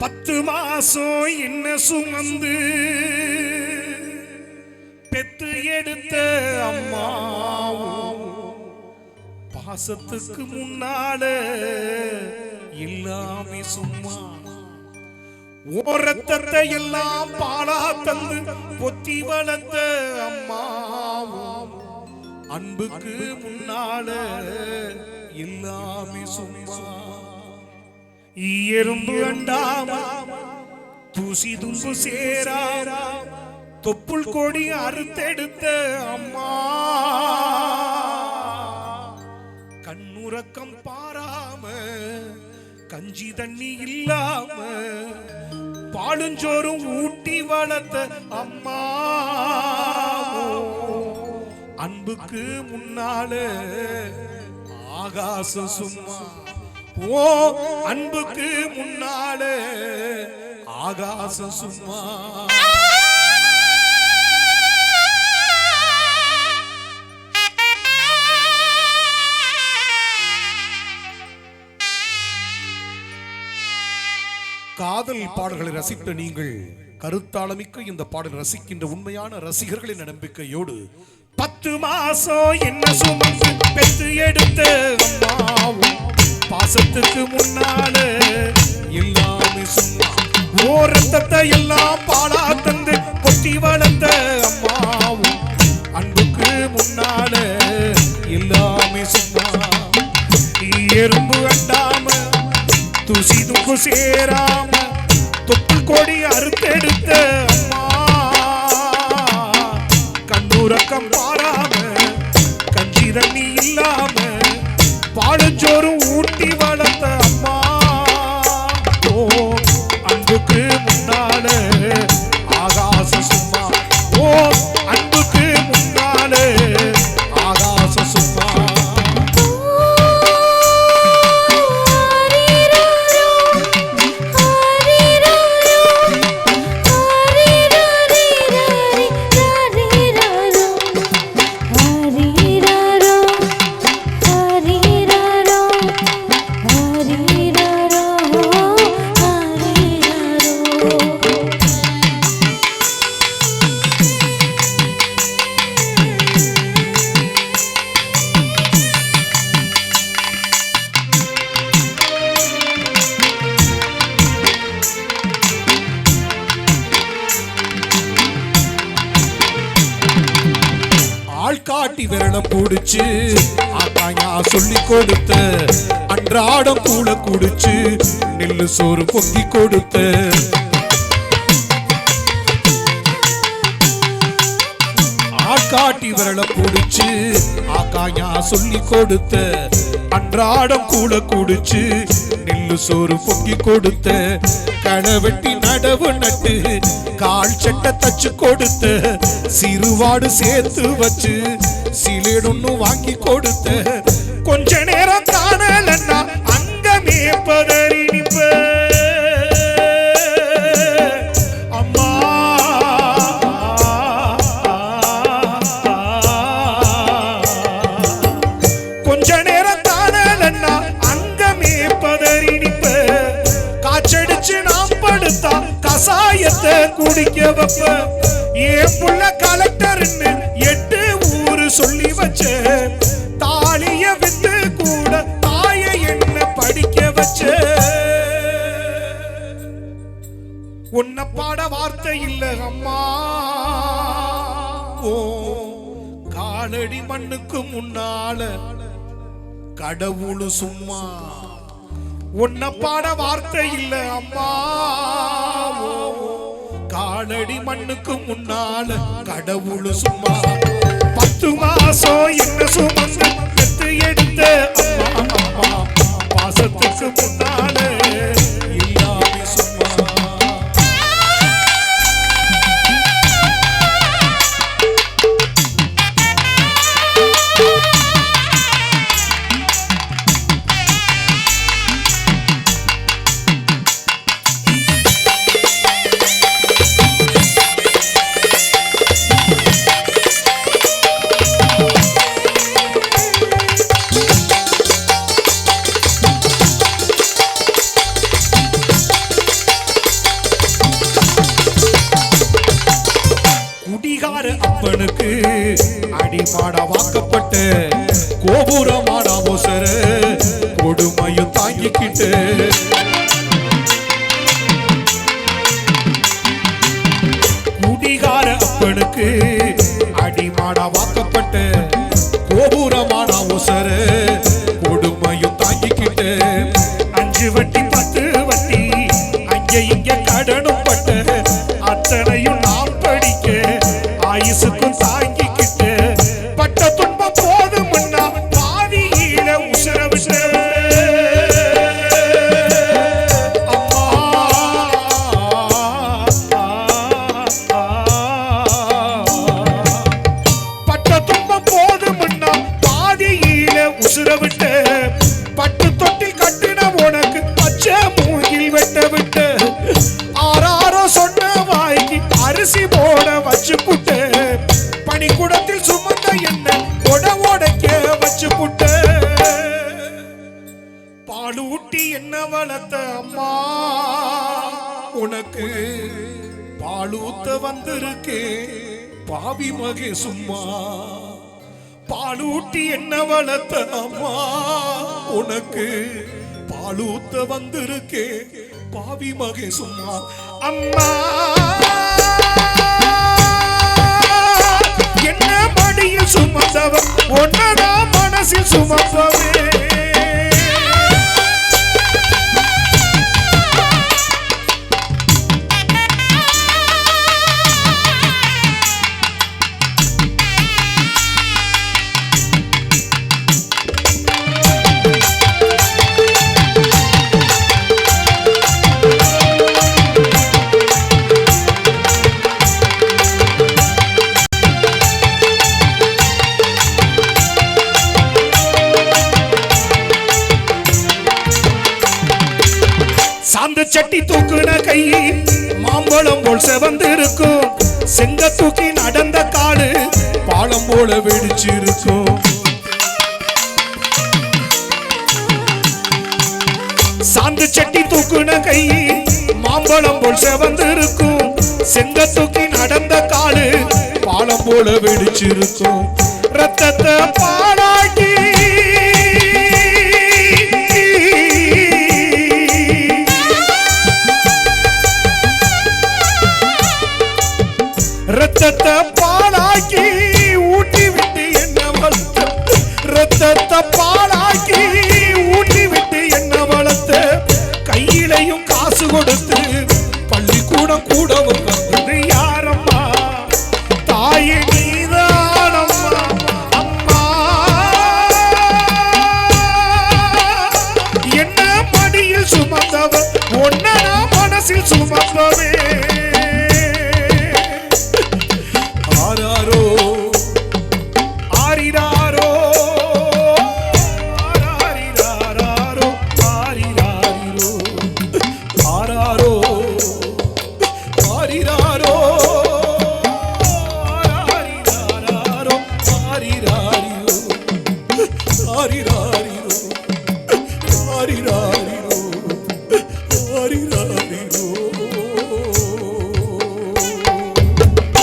பத்து மாசம் என்ன சுமந்து பெத்து எடுத்த அம்மாவும் பாசத்துக்கு முன்னால எல்லாமே சும்மா. ஓரத்தத்தை எல்லாம் பாலா தந்து பொத்தி வளர்த்த அம்மாவும் அன்புக்கு முன்னால எல்லாமே சும்மா. எறும்பு அண்டாம தூசி தும்பு சேராரா தொப்புள் கொடி அறுத்தெடுத்த அம்மா. கண்ணுறக்கம் பாராம கஞ்சி தண்ணி இல்லாம பாலுஞ்சோறும் ஊட்டி வளர்த்த அம்மா. அன்புக்கு முன்னால ஆகாசம் சும்மா. ஓ அன்புக்கு முன்னால ஆகாசம் சும்மா. காதல் பாடல்களை ரசித்த நீங்கள் கருத்தாளமிக்க இந்த பாடல் ரசிக்கின்ற உண்மையான ரசிகர்களின் நம்பிக்கையோடு பத்து மாசம் என்ன சுமந்து பெற்று எடுத்த அம்மாவும் பாசத்துக்கு முன்னால எல்லாமே சும்மா ஓரத்தத்தை எல்லாம் பாலா தந்து கொட்டி வளர்ந்த அம்மாவும் அன்புக்கு முன்னால எல்லாமே சொன்னா எறும்பு அண்டாம துசி துக்கு சேராம தொப்பு கொடி அறுத்தெடுத்த ஆள்காட்டி விரலம் புடிச்சு ஆத்தாயா சொல்லி கொடுத்த அன்றாடம் கூழ குடிச்சு. நெல்லு சோறு பொங்கி கொடுத்த. ஆட்காட்டி விரல புடிச்சு ஆக்காயா சொல்லி கொடுத்த அன்றாடம் கூழ குடிச்சு. நெல்லு சோறு பொங்கி கொடுத்த. களை வெட்டி நடவு நட்டு கால் சட்டை தச்சு கொடுத்த. சிறுவாடு சேர்த்து வச்சு சிலேடொன்னு வாங்கி கொடுத்த. கொஞ்ச நேரம் காணலன்னா அங்கமே பதறி நிப்ப. அம்மா. கொஞ்ச நேரம் தானலன்னா அங்கமே பதறி நிப்ப. காய்ச்சடிச்சு நாம் படுத்தா கசாயத்தை குடிக்க வைப்ப. ஏன் புள்ள கலெக்டர்னு எட்டு உன்னை பாட வார்த்தை இல்ல அம்மா. ஓ காலடி மண்ணுக்கு முன்னால கடவுளு சும்மா. உன்னை பாட வார்த்தை இல்ல அம்மா. ஓ காலடி மண்ணுக்கு முன்னால கடவுளு சும்மா. பத்து மாசம் என்ன சுமந்து குடிகார அப்பனுக்கு அடிமாட வாக்கப்பட்ட கோபுரமான அவசர கொடுமையும் தாங்கிக்கிட்டு. குடிகார அப்பனுக்கு அடிமாட வாக்கப்பட்ட கோபுரமான அவசர கொடுமையும் தாங்கிக்கிட்டு. அஞ்சு வட்டி பத்து வட்டி அங்கே இங்கே கடனும் பட்ட அத்தனையும் நாம் ஆயுசுக்கும் தாங்கிக்கிட்டு பட்ட துன்ப போதும்னா பாதியில உசர விட்டு. பட்ட துன்பம் போதும்னா பாதியில உசுர விட்டு. பட்டு தொட்டி கட்டின உனக்கு பச்சை மூங்கில் வெட்ட விட்டு. ஆறாரோ சொன்ன வாங்கி அரிசி போட வச்சு புட்டு பனிக்குடத்தில் சுமந்த என்ன? உட உடைக்க வச்சு புட்டு. பாலூட்டி என்ன வளர்த்த அம்மா? உனக்கு பாலூத்த வந்திருக்கே. பாவி மகே சும்மா. பாலூட்டி என்ன வளர்த்த அம்மா? உனக்கு பாலூத்த வந்திருக்கே. பாவி மகே சும்மா. அம்மா! மடியில் சுமந்தவன் ஒன்னடா மனசில் சுமப்பவே சட்டி தூக்குன கை மாம்பழம் போல் செவந்திருக்கும். செங்க தூக்கி நடந்த காடு பாலம் போல வெடிச்சிருக்கும். சாந்து சட்டி தூக்குன கை மாம்பழம் போல் செவந்திருக்கும். செங்க தூக்கி நடந்த காடு பாலம் போல வெடிச்சிருக்கும். ரத்தத்தை பாலம் ரத்தத்தை பாலாக்கி ஊட்டி விட்டு என்ன வளர்த்த? ரத்தத்தை பாலாக்கி ஊட்டி விட்டு என்ன வளர்த்த? கையிலையும் காசு கொடுத்து பள்ளிக்கூடம் கூடவும் வந்தது யாரம்மா? தாயே நீதானம்மா அம்மா. என்ன படியில் சுமந்தவன் ஒன்ன மனசில் சுமந்தவே